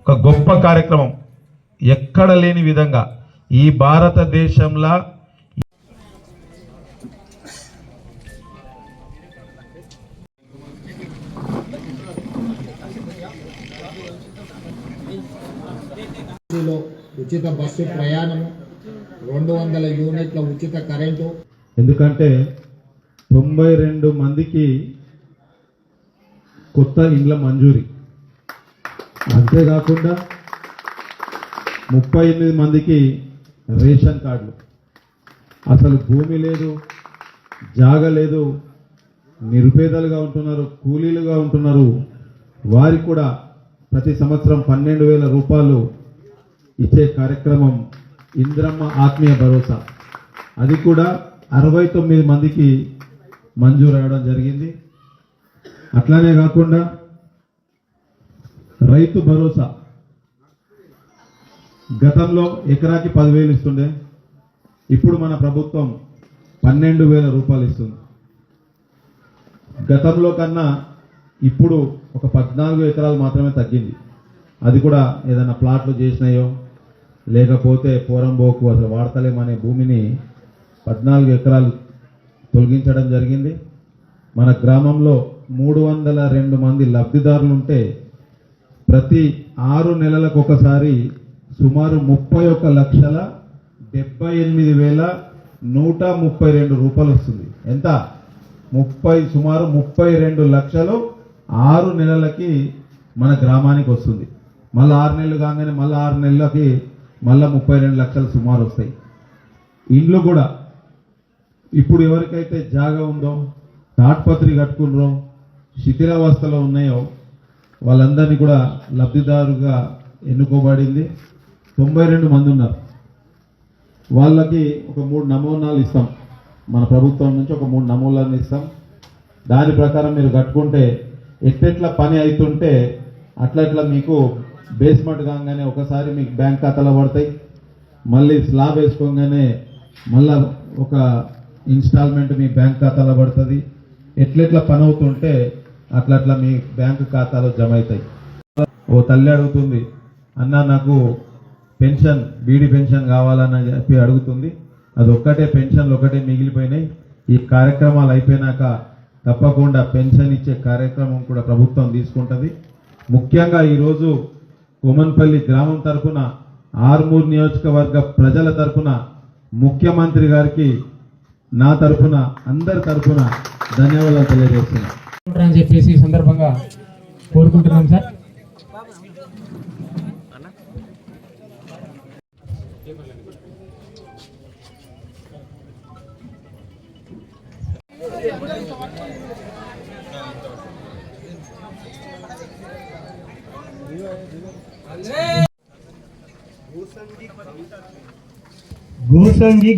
ఒక గొప్ప కార్యక్రమం. ఎక్కడ లేని విధంగా ఈ భారతదేశంలో ఉచిత బస్సు ప్రయాణము రెండు వందల యూనిట్ల ఉచిత కరెంటు. ఎందుకంటే తొంభై రెండు మందికి కొత్త ఇండ్ల మంజూరి. అంతేకాకుండా ముప్పై ఎనిమిది మందికి రేషన్ కార్డులు. అసలు భూమి లేదు జాగ లేదు నిరుపేదలుగా ఉంటున్నారు కూలీలుగా ఉంటున్నారు. వారికి కూడా ప్రతి సంవత్సరం పన్నెండు వేల రూపాయలు ఇచ్చే కార్యక్రమం ఇంద్రమ్మ ఆత్మీయ భరోసా. అది కూడా అరవై తొమ్మిది మందికి మంజూరు అవ్వడం జరిగింది. అట్లానే కాకుండా రైతు భరోసా. గతంలో ఎకరాకి పదివేలు ఇస్తుండే ఇప్పుడు మన ప్రభుత్వం పన్నెండు వేల రూపాయలు ఇస్తుంది. గతంలో కన్నా ఇప్పుడు ఒక పద్నాలుగు ఎకరాలు మాత్రమే తగ్గింది. అది కూడా ఏదైనా ప్లాట్లు చేసినాయో లేకపోతే పోరంబోకు అసలు వాడతలేమనే భూమిని పద్నాలుగు ఎకరాలు తొలగించడం జరిగింది. మన గ్రామంలో మూడు వందల రెండు మంది లబ్ధిదారులు ఉంటే ప్రతి ఆరు నెలలకు ఒకసారి సుమారు ముప్పై ఒక్క లక్షల డెబ్బై ఎనిమిది వేల నూట ముప్పై రెండు రూపాయలు వస్తుంది. ఎంత? ముప్పై సుమారు ముప్పై రెండు లక్షలు ఆరు నెలలకి మన గ్రామానికి వస్తుంది. మళ్ళీ ఆరు నెలలు కాగానే మళ్ళీ ఆరు నెలలకి మళ్ళీ ముప్పై రెండు లక్షలు సుమారు వస్తాయి. ఇండ్లు కూడా ఇప్పుడు ఎవరికైతే జాగా ఉందో తాట్పత్రి కట్టుకున్నారో శిథిలావస్థలో ఉన్నాయో వాళ్ళందరినీ కూడా లబ్ధిదారుగా ఎన్నుకోబడింది. తొంభై రెండు మంది ఉన్నారు. వాళ్ళకి ఒక మూడు నమూనాలు ఇస్తాం. మన ప్రభుత్వం నుంచి ఒక మూడు నమూనాలు ఇస్తాం. దాని ప్రకారం మీరు కట్టుకుంటే ఎట్టెట్లా పని అవుతుంటే అట్లా అట్లా మీకు బేస్మెంట్ కాగానే ఒకసారి మీకు బ్యాంక్ ఖాతాలో పడతాయి. మళ్ళీ స్లాబ్ వేసుకోగానే మళ్ళా ఒక ఇన్స్టాల్మెంట్ మీ బ్యాంక్ ఖాతాలో పడుతుంది. ఎట్లెట్లా పని అవుతుంటే అట్లా అట్లా మీ బ్యాంకు ఖాతాలో జమ అవుతాయి. ఓ తల్లి అడుగుతుంది అన్న నాకు పెన్షన్ బీడీ పెన్షన్ కావాలని చెప్పి అడుగుతుంది. అది ఒక్కటే పెన్షన్లు ఒకటే మిగిలిపోయినాయి. ఈ కార్యక్రమాలు అయిపోయినాక తప్పకుండా పెన్షన్ ఇచ్చే కార్యక్రమం కూడా ప్రభుత్వం తీసుకుంటుంది. ముఖ్యంగా ఈరోజు కోమన్పల్లి గ్రామం తరఫున ఆర్మూర్ నియోజకవర్గ ప్రజల తరఫున ముఖ్యమంత్రి గారికి నా తరఫున అందరి తరఫున ధన్యవాదాలు తెలియజేస్తున్నాను. అని చెప్పేసి ఈ సందర్భంగా కోరుకుంటున్నాం సార్. గోసంగి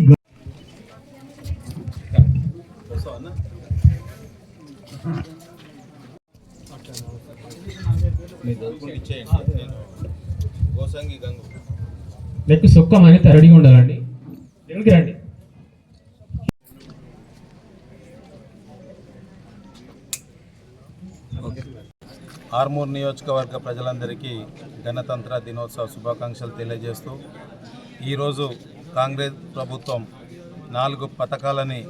నెక్కి అనేది రెడీగా ఉండాలండి. దగ్గరికి రండి. ఆర్మూర్ నియోజకవర్గ ప్రజలందరికీ గణతంత్ర దినోత్సవ శుభాకాంక్షలు తెలియజేస్తూ ఈరోజు కాంగ్రెస్ ప్రభుత్వం నాలుగు పథకాలని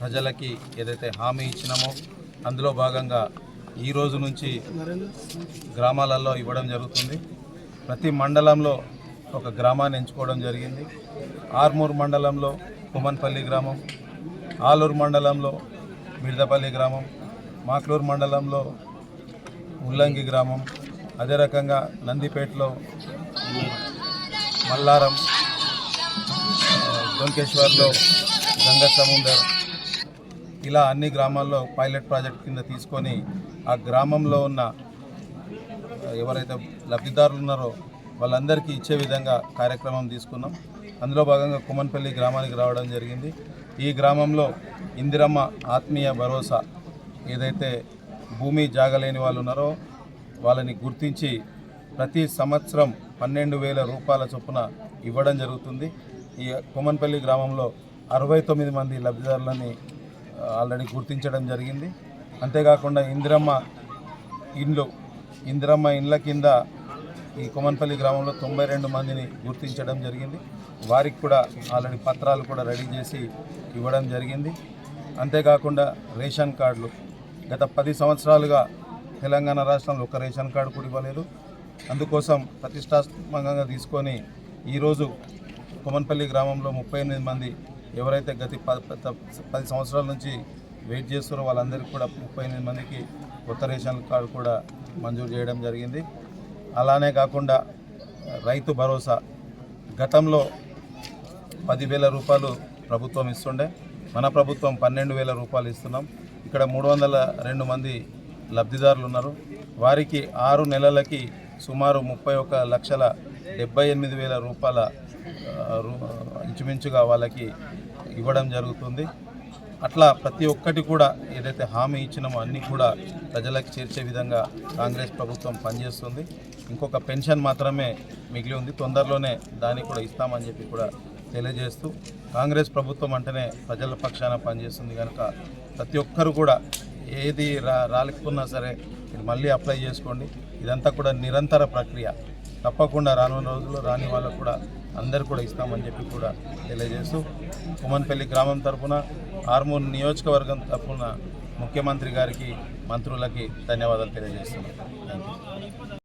ప్రజలకి ఏదైతే హామీ ఇచ్చినామో అందులో భాగంగా ఈ రోజు నుంచి గ్రామాలలో ఇవ్వడం జరుగుతుంది. ప్రతి మండలంలో ఒక గ్రామాన్ని ఎంచుకోవడం జరిగింది. ఆర్మూర్ మండలంలో కుమన్పల్లి గ్రామం ఆలూరు మండలంలో మిడదపల్లి గ్రామం మాక్లూరు మండలంలో ముల్లంగి గ్రామం అదే రకంగా నందిపేటలో మల్లారం దొంకేశ్వర్లో గంగ సముందర్ ఇలా అన్ని గ్రామాల్లో పైలట్ ప్రాజెక్ట్ కింద తీసుకొని ఆ గ్రామంలో ఉన్న ఎవరైతే లబ్ధిదారులు ఉన్నారో వాళ్ళందరికీ ఇచ్చే విధంగా కార్యక్రమం తీసుకున్నాం. అందులో భాగంగా కుమన్పల్లి గ్రామానికి రావడం జరిగింది. ఈ గ్రామంలో ఇందిరమ్మ ఆత్మీయ భరోసా ఏదైతే భూమి జాగలేని వాళ్ళు ఉన్నారో వాళ్ళని గుర్తించి ప్రతి సంవత్సరం పన్నెండు వేల రూపాయల చొప్పున ఇవ్వడం జరుగుతుంది. ఈ కొమన్పల్లి గ్రామంలో అరవై తొమ్మిది మంది లబ్ధిదారులని ఆల్రెడీ గుర్తించడం జరిగింది. అంతేకాకుండా ఇందిరమ్మ ఇండ్లు ఇందిరమ్మ ఇండ్ల కింద ఈ కొమన్పల్లి గ్రామంలో తొంభై రెండు మందిని గుర్తించడం జరిగింది. వారికి కూడా ఆల్రెడీ పత్రాలు కూడా రెడీ చేసి ఇవ్వడం జరిగింది. అంతేకాకుండా రేషన్ కార్డులు. గత పది సంవత్సరాలుగా తెలంగాణ రాష్ట్రంలో ఒక రేషన్ కార్డు కూడా ఇవ్వలేదు. అందుకోసం ప్రతిష్టాత్మకంగా తీసుకొని ఈరోజు కొమన్పల్లి గ్రామంలో ముప్పై ఎనిమిది మంది ఎవరైతే గత ప- పది సంవత్సరాల నుంచి వెయిట్ చేస్తున్నారో వాళ్ళందరికీ కూడా ముప్పై ఎనిమిది మందికి కొత్త రేషన్ కార్డు కూడా మంజూరు చేయడం జరిగింది. అలానే కాకుండా రైతు భరోసా. గతంలో పదివేల రూపాయలు ప్రభుత్వం ఇస్తుండే. మన ప్రభుత్వం పన్నెండు వేల రూపాయలు ఇస్తున్నాం. ఇక్కడ మూడు వందల రెండు మంది లబ్ధిదారులు ఉన్నారు. వారికి ఆరు నెలలకి సుమారు ముప్పై ఒక లక్షల డెబ్బై ఎనిమిది వేల రూపాయల ఇంచుమించుగా వాళ్ళకి ఇవ్వడం జరుగుతుంది. అట్లా ప్రతి ఒక్కటి కూడా ఏదైతే హామీ ఇచ్చినామో అన్నీ కూడా ప్రజలకు చేర్చే విధంగా కాంగ్రెస్ ప్రభుత్వం పనిచేస్తుంది. ఇంకొక పెన్షన్ మాత్రమే మిగిలి ఉంది. తొందరలోనే దాన్ని కూడా ఇస్తామని చెప్పి కూడా తెలియజేస్తూ కాంగ్రెస్ ప్రభుత్వం అంటేనే ప్రజల పక్షాన పనిచేస్తుంది కనుక ప్రతి ఒక్కరు కూడా ఏది రా రాలేకున్నా సరే ఇది మళ్ళీ అప్లై చేసుకోండి. ఇదంతా కూడా నిరంతర ప్రక్రియ. తప్పకుండా రానున్న రోజుల్లో రాని వాళ్ళకు కూడా అందరు కూడా ఇస్తామని చెప్పి కూడా తెలియజేస్తూ కుమ్మన్పల్లి గ్రామం తరఫున ఆర్మూర్ నియోజకవర్గం తరఫున ముఖ్యమంత్రి గారికి మంత్రులకి ధన్యవాదాలు తెలియజేస్తున్నాను థ్యాంక్ యూ